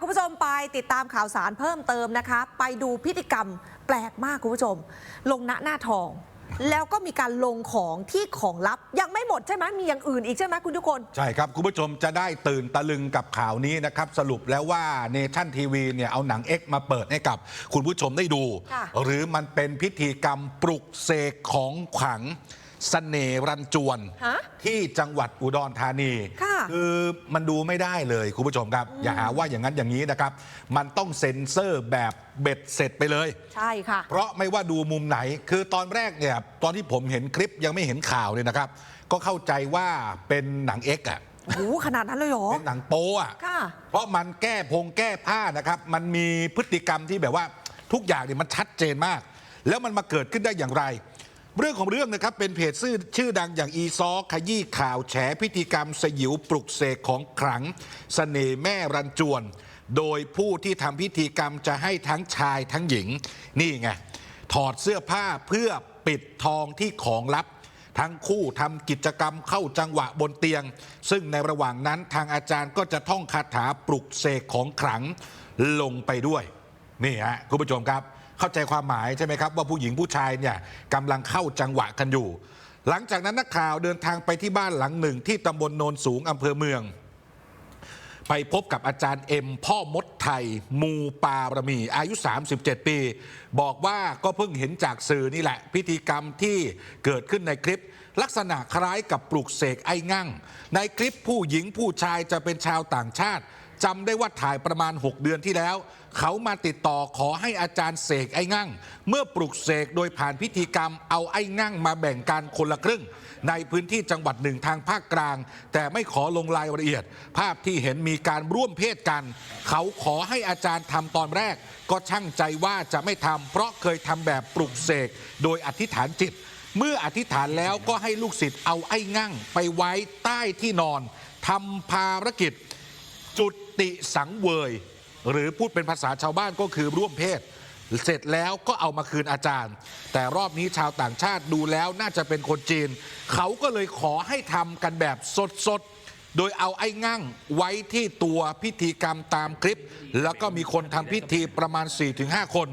คุณผู้ชมไปติดตามข่าวสารเพิ่มเติมนะคะ ไปดูพิธีกรรมแปลกมากคุณผู้ชม ลงณหน้าทอง แล้วก็มีการลงของที่ของลับ ยังไม่หมดใช่ไหมมีอย่างอื่นอีกใช่ไหมคุณทุกคน ใช่ครับ คุณผู้ชมจะได้ตื่นตะลึงกับข่าวนี้นะครับ สรุปแล้วว่าเนชั่นทีวีเนี่ยเอาหนัง X มาเปิดให้กับ คุณผู้ชมได้ดู ค่ะ หรือมันเป็นพิธีกรรมปลุกเสกของขลัง เสน่ห์รันจวนฮะที่จังหวัดอุดรธานีค่ะอมันดูไม่ได้เลยคุณผู้ชมครับ อย่าหาว่าอย่างนั้นอย่างนี้นะครับ มันต้องเซ็นเซอร์แบบเบ็ดเสร็จไปเลย ใช่ค่ะ เพราะไม่ว่าดูมุมไหน คือตอนแรกเนี่ยตอนที่ผมเห็นคลิปยังไม่เห็นข่าวเนี่ยนะครับ ก็เข้าใจว่าเป็นหนังเอ็กอะ โอ้โหขนาดนั้นเลยเหรอ เป็นหนังโป๊อะค่ะเพราะมันแก้พงแก้ผ้านะครับ มันมีพฤติกรรมที่แบบว่าทุกอย่างเนี่ยมันชัดเจนมาก แล้วมันมาเกิดขึ้นได้อย่างไร เรื่องของเรื่องนะครับเป็นเพจชื่อชื่อดังอย่างอีซอขยี้ข่าวแฉพิธีกรรมสยิวปลุกเสกของขลังเสน่ห์แม่รันจวน โดยผู้ที่ทำพิธีกรรมจะให้ทั้งชายทั้งหญิง นี่ไง ถอดเสื้อผ้าเพื่อปิดทองที่ของลับ ทั้งคู่ทำกิจกรรมเข้าจังหวะบนเตียง ซึ่งในระหว่างนั้นทางอาจารย์ก็จะท่องคาถาปลุกเสกของขลังลงไปด้วย นี่ฮะคุณผู้ชมครับ เข้าใจความหมายใช่ไหมครับว่าผู้หญิงผู้ชายเนี่ยกำลังเข้าจังหวะกันอยู่ หลังจากนั้นนักข่าวเดินทางไปที่บ้านหลังหนึ่ง ที่ตำบลโนนสูงอำเภอเมือง ไปพบกับอาจารย์เอ็มพ่อมดไทย มูปารมีอายุ 37 ปี บอกว่าก็เพิ่งเห็นจากสื่อนี่แหละ พิธีกรรมที่เกิดขึ้นในคลิปลักษณะคล้ายกับปลุกเสกไอ้งั่ง ในคลิปผู้หญิงผู้ชายจะเป็นชาวต่างชาติจำได้ว่าถ่ายประมาณ 6 เดือนที่แล้ว เขามาติดต่อขอให้อาจารย์เสกไอ้งั่ง เมื่อปลุกเสกโดยผ่านพิธีกรรมเอาไอ้งั่งมาแบ่งกันคนละครึ่ง ในพื้นที่จังหวัดหนึ่งทางภาคกลาง แต่ไม่ขอลงรายละเอียด ภาพที่เห็นมีการร่วมเพศกัน เขาขอให้อาจารย์ทำตอนแรก ก็ช่างใจว่าจะไม่ทำเพราะเคยทำแบบปลุกเสกโดยอธิษฐานจิต เมื่ออธิษฐานแล้วก็ให้ลูกศิษย์เอาไอ้งั่ง ไปไว้ใต้ที่นอนทำภารกิจ จุติสังเวย หรือพูดเป็นภาษาชาวบ้านก็คือร่วมเพศ เสร็จแล้วก็เอามาคืนอาจารย์ แต่รอบนี้ชาวต่างชาติดูแล้วน่าจะเป็นคนจีน เขาก็เลยขอให้ทำกันแบบสดๆ โดยเอาไอ้งั่งไว้ที่ตัวพิธีกรรมตามคลิป แล้วก็มีคนทำพิธีประมาณ 4-5 คน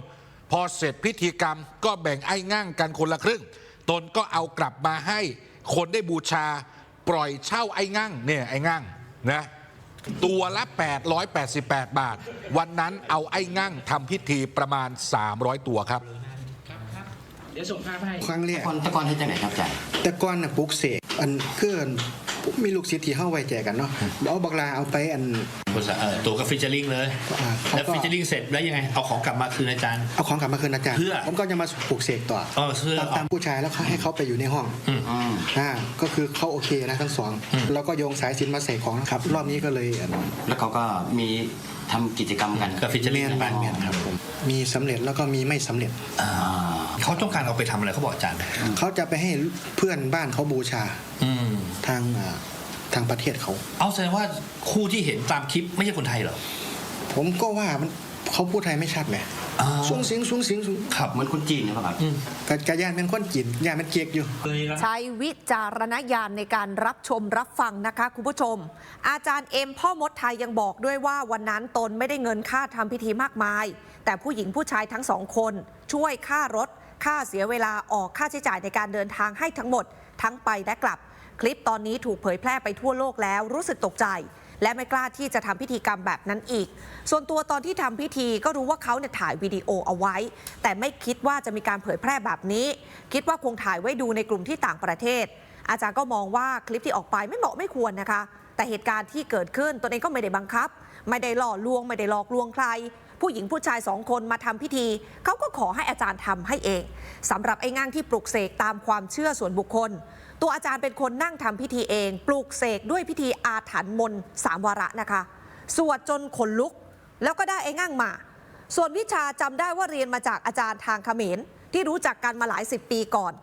พอเสร็จพิธีกรรมก็แบ่งไอ้งั่งกันคนละครึ่ง ตนก็เอากลับมาให้คนได้บูชา ปล่อยเช่าไอ้งั่งเนี่ยไอ้งั่งนะ ตัวละ 888 บาท วันนั้นเอาไอ้งั่งทำพิธีประมาณ 300 ตัวครับ เดี๋ยวส่งภาพให้ ครั้งแรกก่อนแต่ก่อนเฮ็ดจังไหนครับอาจารย์แต่ก่อนน่ะปลุกเสกอันคืออัน มีลูกศิษย์ที่เข้าไว้แจกันเนาะเอาบักลาเอาไปอันบริษัทเอ่อตัวกับฟิชเชอร์ลิงเลยอ่าเขาก็แล้วฟิชเชอร์ลิงเสร็จแล้วยังไงเอาของกลับมาคืนอาจารย์เอาของกลับมาคืนอาจารย์เพื่อผมก็จะมาปลุกเสกต่อเออเพื่อตามตามผู้ชายแล้วเขาให้เขาไปอยู่ในห้องอืมอ่าก็คือเขาโอเคนะทั้งสองแล้วก็โยงสายสินมาใส่ของครับ รอบนี้ก็เลยอันแล้วเขาก็มีทำกิจกรรมกันกับฟิชเชอร์เมีลิงยนบานเมียนครับผมมีสำเร็จแล้วก็มีไม่สำเร็จอ่า เขาต้องการเอาไปทำอะไรเขาบอกอาจารย์เขาจะไปให้เพื่อนบ้านเขาบูชา อืมทางอ่าทางประเทศเขา เอาแสดงว่าคู่ที่เห็นตามคลิปไม่ใช่คนไทยเหรอผมก็ว่ามันเขาพูดไทยไม่ชัดไหมอ่าสูงเสียงสูงเสียงสูงครับเหมือนคนจีนนะครับอืมกะกะยานเป็นคนจีนยานเป็นเกียกอยู่ ใช้วิจารณญาณในการรับชมรับฟังนะคะคุณผู้ชม อาจารย์เอ็มพ่อมดไทยยังบอกด้วยว่าวันนั้นตนไม่ได้เงินค่าทำพิธีมากมาย แต่ผู้หญิงผู้ชายทั้งสองคนช่วยค่ารถ ค่าเสียเวลาออกค่าใช้จ่ายในการเดินทางให้ทั้งหมด ทั้งไปและกลับ คลิปตอนนี้ถูกเผยแพร่ไปทั่วโลกแล้วรู้สึกตกใจ และไม่กล้าที่จะทำพิธีกรรมแบบนั้นอีก ส่วนตัวตอนที่ทำพิธีก็รู้ว่าเขาเนี่ยถ่ายวิดีโอเอาไว้ แต่ไม่คิดว่าจะมีการเผยแพร่แบบนี้ คิดว่าคงถ่ายไว้ดูในกลุ่มที่ต่างประเทศ อาจารย์ก็มองว่าคลิปที่ออกไปไม่เหมาะไม่ควรนะคะ แต่เหตุการณ์ที่เกิดขึ้นตนเองก็ไม่ได้บังคับ ไม่ได้หล่อลวง ไม่ได้หลอกลวงใคร ผู้หญิงผู้ชายสองคนมาทำพิธี เขาก็ขอให้อาจารย์ทำให้เองสำหรับไอ้ง่างที่ปลุกเสกตามความเชื่อส่วนบุคคล ตัวอาจารย์เป็นคนนั่งทำพิธีเอง ปลูกเสกด้วยพิธีอาถรรพ์มนสามวาระนะคะ สวดจนขนลุก แล้วก็ได้ไอ้ง่างมา ส่วนวิชาจำได้ว่าเรียนมาจากอาจารย์ทางเขมรที่รู้จักกันมาหลายสิบปีก่อน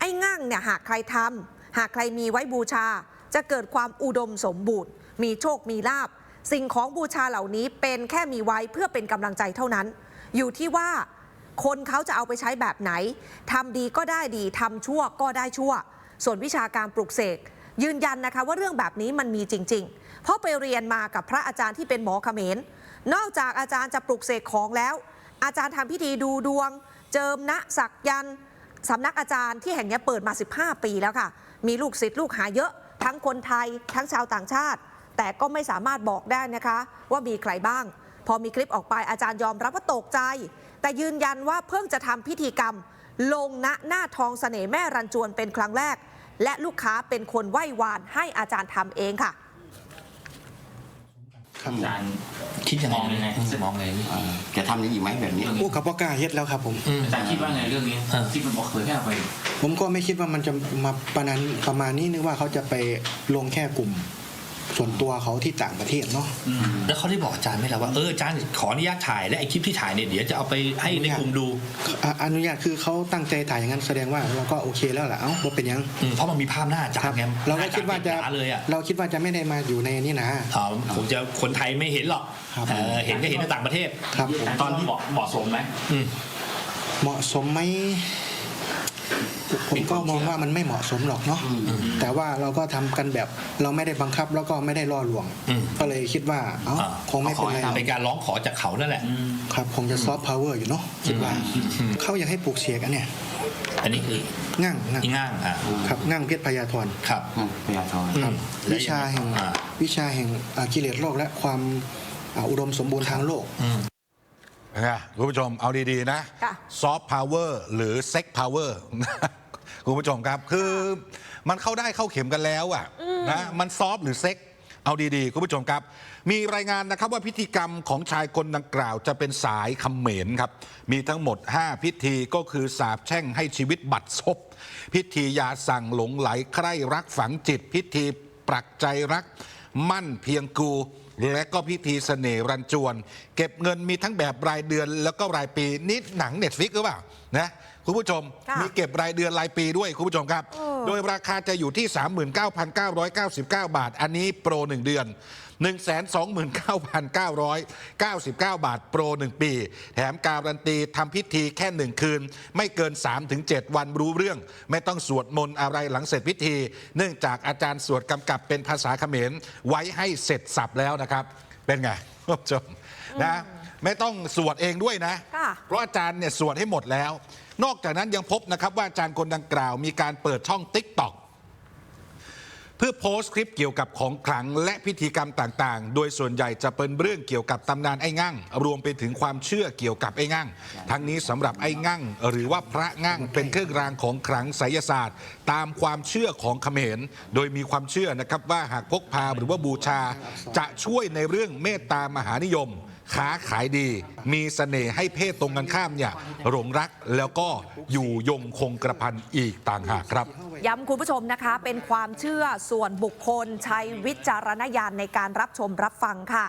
ไอ้ง่างเนี่ยหากใครทำหากใครมีไว้บูชา จะเกิดความอุดมสมบูรณ์ มีโชคมีลาบ สิ่งของบูชาเหล่านี้เป็นแค่มีไว้เพื่อเป็นกำลังใจเท่านั้น อยู่ที่ว่าคนเขาจะเอาไปใช้แบบไหนทำดีก็ได้ดีทำชั่วก็ได้ชั่ว ส่วนวิชาการปลุกเสกยืนยันนะคะว่าเรื่องแบบนี้มันมีจริง ๆ เพราะไปเรียนมากับพระอาจารย์ที่เป็นหมอเขมร นอกจากอาจารย์จะปลุกเสกของแล้ว อาจารย์ทำพิธีดูดวง เจิมณสักยันต์สำนักอาจารย์ที่แห่งนี้เปิดมา 15 ปีแล้วค่ะ มีลูกศิษย์ลูกหาเยอะ ทั้งคนไทยทั้งชาวต่างชาติ แต่ก็ไม่สามารถบอกได้นะคะ ว่ามีใครบ้าง พอมีคลิปออกไปอาจารย์ยอมรับว่าตกใจ แต่ยืนยันว่าเพิ่งจะทำพิธีกรรม ลงณหน้าทองเสน่ห์แม่รันจวนเป็นครั้งแรก และลูกค้าเป็นคนไหว้วานให้อาจารย์ทำเองค่ะครับอาจารย์คิดยังไงมองยังไงมองไงเอ่อจะทำอย่างนี้อีกไหมแบบนี้โอ้กับพ่อกล้าเฮ็ดแล้วครับผม อาจารย์คิดว่าไงเรื่องนี้เออที่มันบอกเผยแพร่ออกไปผมก็ไม่คิดว่ามันจะมาประมาณประมาณนี้นึกว่าเขาจะไปลงแค่กลุ่ม ส่วนตัวเขาที่ต่างประเทศเนาะ แล้วเขาได้บอกอาจารย์ไหมล่ะว่าเอออาจารย์ขออนุญาตถ่ายและไอคลิปที่ถ่ายเนี่ยเดี๋ยวจะเอาไปให้ในกลุ่มดูอะอนุญาตคือเขาตั้งใจถ่ายอย่างนั้นแสดงว่าเราก็โอเคแล้วแหละเอ้าว่าเป็นหยัง อืมเพราะมันมีภาพหน้าอาจารครับย์ไงเราก็คิดว่าจะ หน้อรย์ติหเลยอะเราคิดว่าจะไม่ได้มาอยู่ในนี่นะ อ๋อผมจะคนไทยไม่เห็นหรอกครับเออเห็นก็เห็นในต่างประเทศ ครับผมตอนที่เหมาะเหมาะสมไหมอืมเหมาะสมไหม ผมก็มองว่ามันไม่เหมาะสมหรอกเนาะแต่ว่าเราก็ทำกันแบบเราไม่ได้บังคับแล้วก็ไม่ได้ล่อลวงอืมก็เลยคิดว่าเอ้าอ่าคงไม่เป็นไรหรอกเป็นการร้องขอจากเขานั่นแหละครับคงจะซอฟต์พาวเวอร์อยู่เนาะคิดว่าเขาอยากให้ปลูกเสียกันเนี่ยอันนี้คือง่างง่างอีง่างอะครับง่างเพชรพยาธรครับอืมพยาธรครับแล้ววิชาแห่งอ่าวิชาแห่งอ่ากิเลสโลกและความอ่าอุดมสมบูรณ์ทางโลก นะคุณผู้ชมเอาดีๆนะค่ะซอฟต์พาวเวอร์หรือเซ็กพาวเวอร์คุณผู้ชมครับคือมันเข้าได้เข้าเข็มกันแล้วอะนะมันซอฟต์หรือเซ็กเอาดีๆ คุณผู้ชมครับ มีรายงานนะครับว่าพิธีกรรมของชายคนดังกล่าวจะเป็นสายคำเหมนครับ มีทั้งหมด 5 พิธีก็คือสาบแช่งให้ชีวิตบัดซบพิธียาสั่งหลงไหลใคร่รักฝังจิต พิธีปรักใจรัก มั่นเพียงกู และก็พิธีเสน่ห์รันจวน เก็บเงินมีทั้งแบบรายเดือนแล้วก็รายปีนี่หนังเน็ตฟิกหรือเปล่า นะคุณผู้ชมค่ะมีเก็บรายเดือนรายปีด้วยคุณผู้ชมครับเออโดยราคาจะอยู่ที่ 39,999 บาท อันนี้โปร 1 เดือน 129,999 บาทโปร 1 ปี แถมการันตีทำพิธีแค่ 1 คืน ไม่เกิน 3-7 วันรู้เรื่อง ไม่ต้องสวดมนต์อะไรหลังเสร็จพิธี เนื่องจากอาจารย์สวดกำกับเป็นภาษาเขมรไว้ให้เสร็จสับแล้วนะครับ เป็นไงคุณ ผู้ชมนะ ไม่ต้องสวดเองด้วยนะ ค่ะเพราะอาจารย์เนี่ยสวดให้หมดแล้ว นอกจากนั้นยังพบนะครับว่าอาจารย์คนดังกล่าว มีการเปิดช่องติ๊กต็อก เพื่อโพสต์คลิปเกี่ยวกับของขลังและพิธีกรรมต่างๆ โดยส่วนใหญ่จะเป็นเรื่องเกี่ยวกับตำนานไอ้งั่ง รวมไปถึงความเชื่อเกี่ยวกับไอ้งั่ง ทั้งนี้สำหรับไอ้งั่ง หรือว่าพระงั่งเป็นเครื่องรางของขลังไสยศาสตร์ ตามความเชื่อของเขมร โดยมีความเชื่อนะครับว่าหากพกพาหรือว่าบูชาจะช่วยในเรื่องเมตตามหานิยม ค้าขายดี มีเสน่ห์ให้เพศตรงกันข้ามเนี่ยหลงรักแล้วก็อยู่ยงคงกระพันอีกต่างหากครับ ย้ำคุณผู้ชมนะคะ เป็นความเชื่อส่วนบุคคลใช้วิจารณญาณในการรับชมรับฟังค่ะ